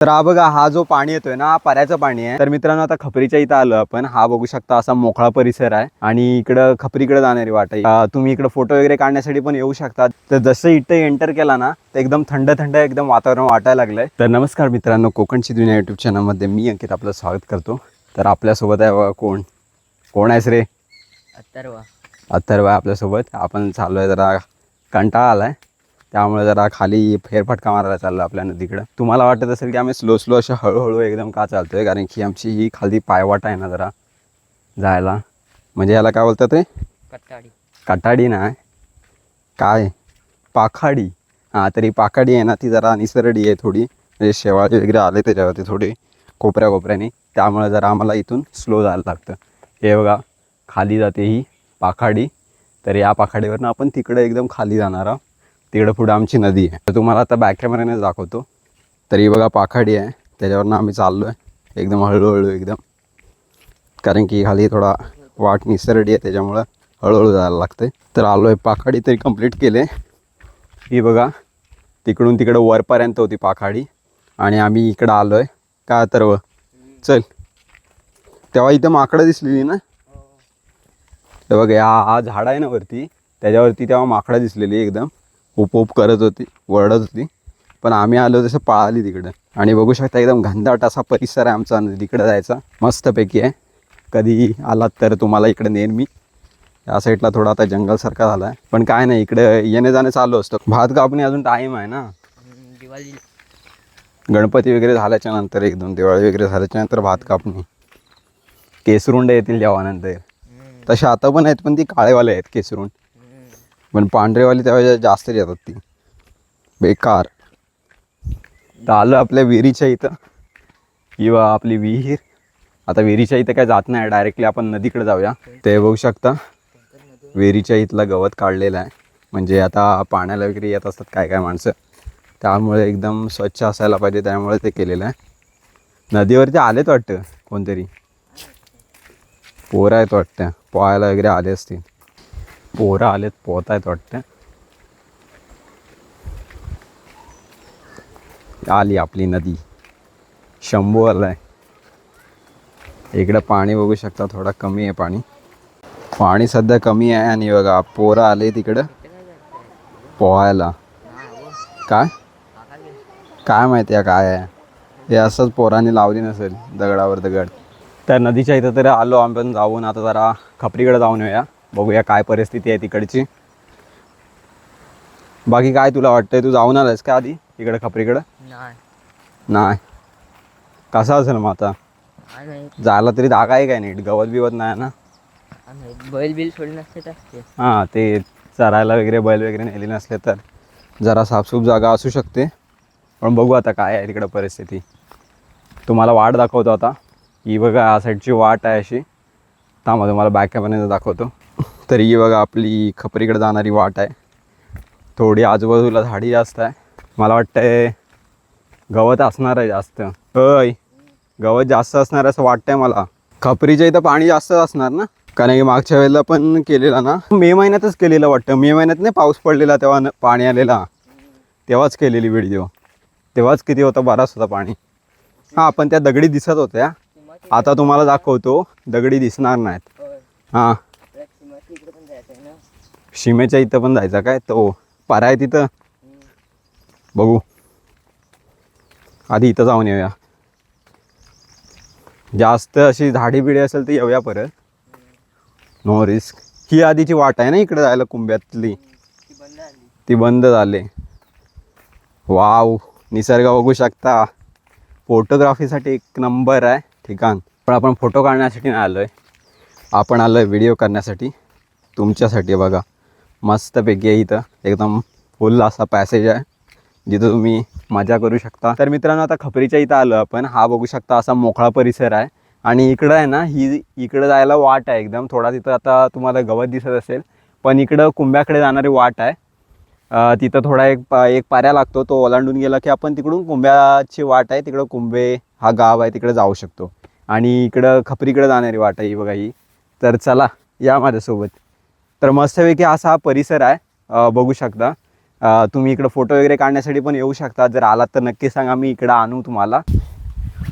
तर हा बघा हा जो पाणी येतोय ना हा पाऱ्याचं पाणी आहे. तर मित्रांनो आता खपरीच्या इथं आलो आपण. हा बघू शकता असा मोकळा परिसर आहे. आणि इकडं खपरीकडे जाणारी वाट आहे. तुम्ही इकडं फोटो वगैरे काढण्यासाठी पण येऊ शकतात तर जसं इथं एंटर केला ना तर एकदम थंड थंड एकदम वातावरण वाटायला लागलंय. तर नमस्कार मित्रांनो कोकणची दुनिया युट्यूब चॅनलमध्ये मी अंकित आपलं स्वागत करतो. तर आपल्यासोबत आहे बघा कोण? कोण आहेस रे? अथर्वा. अथर्व आहे आपल्यासोबत. आपण चाललो आहे जरा कंटाळा आला आहे त्यामुळे जरा खाली फेरफटका मारायला चाललो आपल्या नदीकडं. तुम्हाला वाटत असेल की आम्ही स्लो स्लो अशा हळूहळू एकदम का चालतो आहे कारण की आमची ही खाली पायवाट आहे ना जरा जायला. म्हणजे याला काय बोलतात ते? कट्टाडी. कटाडी नाही काय? पाखाडी. हां तरी पाखाडी आहे ना ती जरा निसरडी आहे थोडी. म्हणजे शेवाळे वगैरे आले त्याच्यावरती थोडी कोपऱ्या कोपऱ्याने. त्यामुळे जरा आम्हाला इथून स्लो जायला लागतं. हे बघा खाली जाते ही पाखाडी. तर या पाखाडीवरनं आपण तिकडे एकदम खाली जाणार आहोत. तिकडं पुढं आमची नदी आहे. तर तुम्हाला आता बॅक कॅमेऱ्याने दाखवतो. तर ही बघा पाखाडी आहे. त्याच्यावरनं आम्ही चाललो आहे एकदम हळूहळू एकदम. कारण की खाली थोडा वाट निसरडी आहे त्याच्यामुळं हळूहळू जायला लागते तर आलो आहे पाखाडी तरी कंप्लीट केले ही बघा तिकडून तिकडं वरपर्यंत होती पाखाडी. आणि आम्ही इकडं आलो आहे काय तर व. चल. तेव्हा इथं माकडं दिसलेली ना? तर बघ या हा झाड आहे ना वरती. त्याच्यावरती तेव्हा माकडं दिसलेली एकदम. उप उप करत होती वरडत होती. पण आम्ही आलो तसं पळाली तिकडं. आणि बघू शकता एकदम घनदाट असा परिसर आहे आमचा तिकडं जायचा. मस्तपैकी आहे. कधी आलात तर तुम्हाला इकडे नेन मी. या साईडला थोडा आता जंगलसारखा झाला आहे पण काय नाही इकडे येणे जाणे चालू असतं. भात कापणी अजून टाईम आहे ना? दिवाळी. गणपती वगैरे झाल्याच्यानंतर एकदम दिवाळी वगैरे झाल्याच्यानंतर भात कापणी. केसरुंड येतील तेव्हानंतर तसे आता पण आहेत पण ती काळेवाले आहेत केसरुंड. पण पांढरेवाली त्यावेळेस जास्त येतात ती. बेकार. तर आलं आपल्या विहिरीच्या इथं. किंवा आपली विहीर. आता विहिरीच्या इथं काय जात नाही. डायरेक्टली आपण नदीकडे जाऊया. ते बघू शकता. विहिरीच्या इथला गवत काढलेलं आहे. म्हणजे आता पाण्याला वगैरे येत असतात काय काय माणसं. त्यामुळे एकदम स्वच्छ असायला पाहिजे. त्यामुळे ते केलेलं आहे. नदीवरती आलेत वाटतं कोणतरी. पोरं आहेत वाटतं. पोहायला वगैरे आले असतील. पोरं आलेत पोहत आहेत वाटतं. आली आपली नदी. शंभू आलाय इकडं पाणी बघू शकता थोडा कमी आहे पाणी. पाणी सध्या कमी आहे आणि बघा पोरं आले तिकडं पोहायला. काय? काय माहिती आहे काय आहे? हे असंच पोरांनी लावली नसेल दगडावर दगड. त्या नदीच्या इथं तरी आलो आपण जाऊन आता जरा खपरीकडे जाऊन येऊया. बघूया काय परिस्थिती आहे तिकडची. बाकी काय तुला वाटतंय? तू जाऊन आलायस का आधी इकडे खपरीकडं? नाही. कसा असेल मग आता? जायला तरी जागा आहे काय नीट? गवत बिवत नाही ना? बैल बिल सोडले नसते हां ते चरायला वगैरे बैल वगैरे नेले नसले तर जरा साफसूफ जागा असू शकते. पण बघू आता काय आहे तिकडं परिस्थिती. तुम्हाला वाट दाखवतो आता. ही बघा या साईडची वाट आहे अशी. थांबा तुम्हाला बॅक कॅमेऱ्याने दाखवतो. तर ही बघा आपली खपरीकडे जाणारी वाट आहे. थोडी आजूबाजूला झाडी जास्त आहे. मला वाटतंय गवत असणार आहे जास्त. होय गवत जास्त असणार असं वाटतंय मला. खपरीच्या इथं पाणी जास्त असणार ना? कारण की मागच्या वेळेला पण केलेला ना? मे महिन्यातच केलेलं वाटतं. मे महिन्यात नाही पाऊस पडलेला तेव्हा न- पाणी आलेला. तेव्हाच केलेली व्हिडिओ. तेव्हाच किती होता? बराच होता पाणी. हां पण त्या दगडी दिसत होत्या. आता तुम्हाला दाखवतो. दगडी दिसणार नाहीत. हां इकडे पण जायचं ना शिमेच्या इथं पण जायचा काय? तो पारा आहे तिथं. बघू. आधी इथं जाऊन येऊया. जास्त अशी झाडी बिडी असेल तर येऊया परत. नो रिस्क ही आधीची वाट आहे ना इकडे जायला कुंभ्यातली ती बंद झाली. वाव निसर्ग बघू शकता. फोटोग्राफीसाठी एक नंबर आहे ठिकाण. पण आपण फोटो काढण्यासाठी नाही आलो आहे आपण आलो आहे व्हिडिओ करण्यासाठी. तुमच्यासाठी बघा. मस्तपैकी आहे इथं. एकदम फुल असा पॅसेज आहे जिथं तुम्ही मजा करू शकता. तर मित्रांनो आता खपरीच्या इथं आलो आपण. हा बघू शकता असा मोकळा परिसर आहे. आणि इकडं आहे ना ही इकडं जायला वाट आहे एकदम. थोडा तिथं आता तुम्हाला गवत दिसत असेल पण इकडं कुंभ्याकडे जाणारी वाट आहे. तिथं थोडा एक पा एक पाऱ्या लागतो तो ओलांडून गेला की आपण तिकडून कुंभ्याची वाट आहे. तिकडं कुंभे हा गाव आहे तिकडे जाऊ शकतो. आणि इकडं खपरीकडे जाणारी वाट आहे ही बघा ही. तर चला या माझ्यासोबत. तर मस्तपैकी असा हा परिसर आहे. बघू शकता. तुम्ही इकडं फोटो वगैरे काढण्यासाठी पण येऊ शकता. जर आलात तर नक्की सांगा मी इकडं आणू तुम्हाला.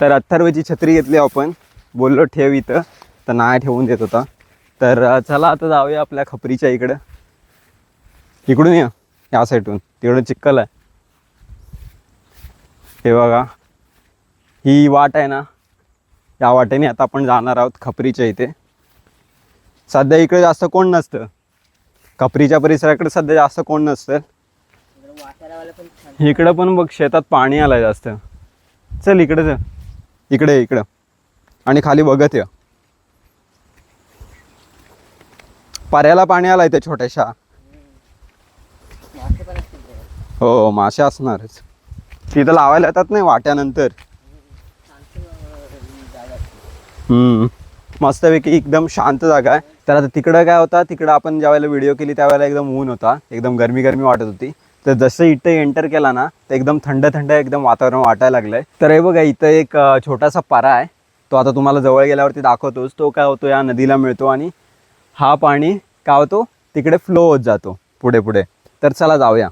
तर अथर्वची छत्री घेतली आपण. बोललो ठेव इथं. तर नाही ठेवून देत होता. तर चला आता जाऊया आपल्या खपरीच्या इकडं. इकडून या. या साईडून. तिकडून चिक्कल आहे. हे बघा. ही वाट आहे ना. या वाटेने आता आपण जाणार आहोत खपरीच्या इथे. सध्या इकडे जास्त कोण नसतं. कपरीच्या परिसराकडे सध्या जास्त कोण नसतं. इकडं पण बघ शेतात पाणी आलंय जास्त. चल इकडे चल इकडे इकडं. आणि खाली बघत या. पर्याला पाणी आलंय ते छोट्याशा. हो, हो मासे असणारच. तिथं लावायला येतात नाही वाट्यानंतर. हम्म. मस्तपैकी एकदम शांत जागा आहे. तर आता तिकडं काय होता तिकडं आपण ज्यावेळेला व्हिडिओ केली त्यावेळेला एकदम ऊन होता. एकदम गरमी गरमी वाटत होती. तर जसं इथं एंटर केला ना तर एकदम थंड थंड एकदम वातावरण वाटायला लागलं आहे तर हे बघा इथं एक छोटासा पारा आहे. तो आता तुम्हाला जवळ गेल्यावरती दाखवतोच. तो काय होतो या नदीला मिळतो आणि हा पाणी काय होतो तिकडे फ्लो होत जातो. पुढे पुढे तर चला जाऊया.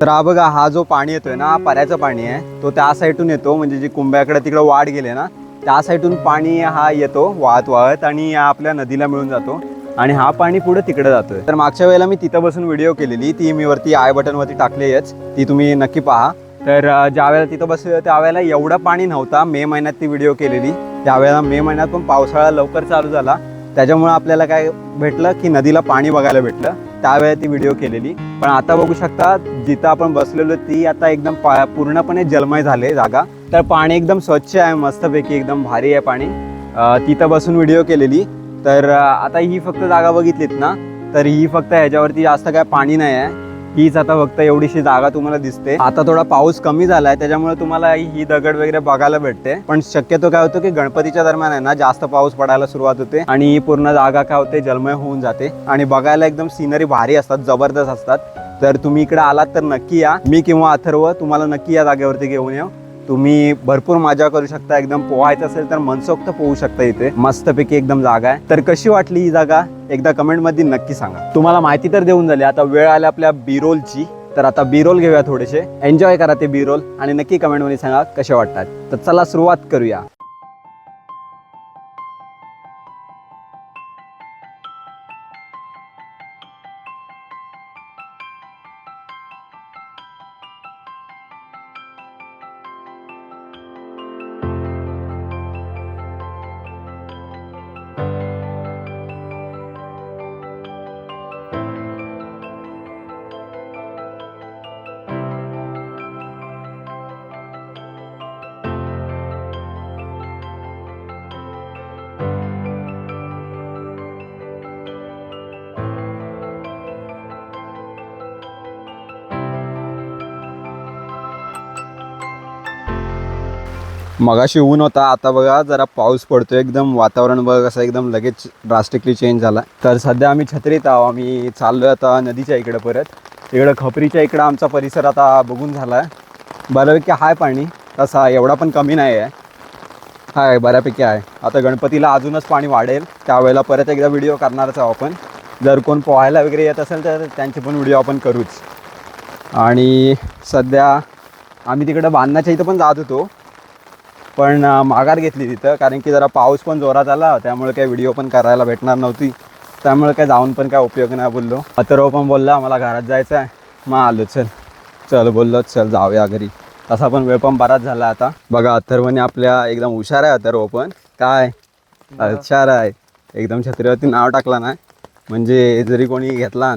तर हा बघा हा जो पाणी येतोय ना हा पाणी आहे. तो त्या साईडून येतो म्हणजे जी कुंभ्याकडे तिकडे वाढ गेले ना त्या साईडून पाणी हा येतो वाहत वाहत आणि आपल्या नदीला मिळून जातो. आणि हा पाणी पुढे तिकडे जातोय. तर मागच्या वेळेला मी तिथं बसून व्हिडिओ केलेली ती मी वरती आय बटनवरती टाकली आहेच ती तुम्ही नक्की पहा. तर ज्या वेळेला तिथं बसलेलो त्यावेळेला एवढं पाणी नव्हता मे महिन्यात ती व्हिडिओ केलेली. त्यावेळेला मे महिन्यात पण पावसाळा लवकर चालू झाला. त्याच्यामुळे आपल्याला काय भेटलं की नदीला पाणी बघायला भेटलं. त्यावेळेला ती व्हिडिओ केलेली. पण आता बघू शकता जिथं आपण बसलेलो ती आता एकदम पा- पूर्णपणे जलमय झाले जागा. तर पाणी एकदम स्वच्छ आहे मस्तपैकी एकदम भारी आहे पाणी. तिथं बसून व्हिडिओ केलेली. तर आता ही फक्त जागा बघितलीत ना तर ही फक्त ह्याच्यावरती जास्त काय पाणी नाही आहे. हीच आता फक्त एवढीशी जागा तुम्हाला दिसते. आता थोडा पाऊस कमी झालाय त्याच्यामुळे तुम्हाला ही दगड वगैरे बघायला भेटते. पण शक्यतो काय होतं की गणपतीच्या दरम्यान आहे ना जास्त पाऊस पडायला सुरुवात होते आणि ही पूर्ण जागा काय होते जलमय होऊन जाते. आणि बघायला एकदम सिनरी भारी असतात जबरदस्त असतात. तर तुम्ही इकडे आलात तर नक्की या. मी किंवा अथर्व तुम्हाला नक्की या जागेवरती घेऊन येऊ. तुम्ही भरपूर मजा करू शकता एकदम पोहायचं असेल तर मनसोक्त पोहू शकता इथे. मस्तपैकी एकदम जागा आहे. तर कशी वाटली ही जागा? एकदा कमेंटमध्ये नक्की सांगा. तुम्हाला माहिती तर देऊन झाली आता वेळ आली आपल्या बिरोलची तर आता बिरोल घेऊया थोडेसे. एन्जॉय करा ते बिरोल आणि नक्की कमेंटमध्ये सांगा कसे वाटतात. तर चला सुरुवात करूया. मगाशी ऊन होता आता बघा जरा पाऊस पडतो एकदम वातावरण बघा कसं एकदम लगेच ड्रास्टिकली चेंज झाला. तर सध्या आम्ही छत्रीत आहो आम्ही चाललोय आता नदीच्या इकडे परत. इकडं खपरीच्या इकडं आमचा परिसर आता बघून झाला आहे बऱ्यापैकी आहे पाणी तसा एवढा पण कमी नाही आहे हाय बऱ्यापैकी आहे आता गणपतीला अजूनच पाणी वाढेल त्यावेळेला परत एकदा व्हिडिओ करणारच आहो आपण. जर कोण पोहायला वगैरे येत असेल तर त्यांचे पण व्हिडिओ आपण करूच. आणि सध्या आम्ही तिकडं बांधण्याच्या इथं पण जात होतो. पण माघार घेतली तिथं कारण की जरा पाऊस पण जोरात आला त्यामुळे काही व्हिडिओ पण करायला भेटणार नव्हती. त्यामुळे काय जाऊन पण काय उपयोग नाही बोललो. अथर्व पण बोलला मला घरात जायचं आहे. मग आलो चल. चल बोललो चल जाऊया घरी. तसा पण वेळ पण बराच झाला आता. बघा अथर्वने आपल्या एकदम हुशार आहे अथर्व पण. काय? हुशार आहे. एकदम छत्रीवरती नाव टाकला ना म्हणजे जरी कोणी घेतला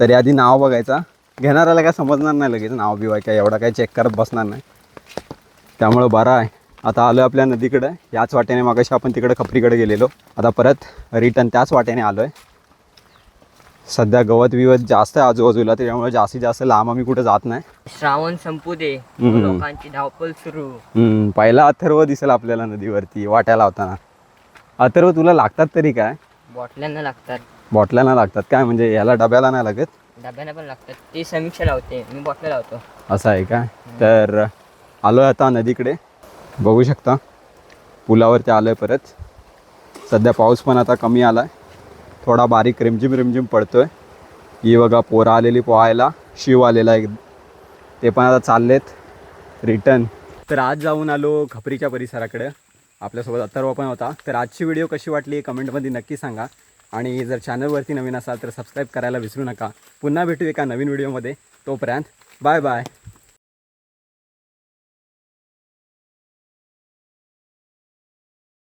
तरी आधी नाव बघायचा. घेणाऱ्याला काय समजणार नाही लगेच. नाव बिवाय काय एवढा काय चेक करत बसणार नाही. त्यामुळं बरं आहे. आता आलो आपल्या नदीकडे. याच वाटेने मागाशी आपण तिकडे खपरीकडे गेलेलो. आता परत रिटर्न त्याच वाटेने आलो आहे सध्या गवत विवत जास्त आहे आजूबाजूला त्याच्यामुळे जास्तीत जास्त लांब आम्ही कुठे जात नाही. श्रावण संपू दे हम्म. लोकांची धावपळ सुरू. हम्म, पहिला अथर्व दिसेल आपल्याला नदीवरती वाट्याला होताना अथर्व तुला लागतात तरी काय? बॉटल्यांना लागतात. बॉटलांना लागतात काय? म्हणजे याला डब्याला नाही लागत? डब्यांना पण लागतात. ते समीक्षा लावते. मी बॉटल लावतो. असं आहे का? तर आलो आता नदीकडे. बघू शकता. पुलावरती आलं आहे परत. सध्या पाऊस पण आता कमी आला आहे थोडा बारीक रिमझिम रिमझिम पडतो आहे ही बघा पोरं आलेली पोहायला. शिव आलेला एक. ते पण आता चाललेत. रिटर्न तर आज जाऊन आलो खपरीच्या परिसराकडे. आपल्यासोबत अथर्व पण होता. तर आजची व्हिडिओ कशी वाटली कमेंटमध्ये नक्की सांगा. आणि जर चॅनलवरती नवीन असाल तर सबस्क्राईब करायला विसरू नका. पुन्हा भेटू एका नवीन व्हिडिओमध्ये तोपर्यंत बाय बाय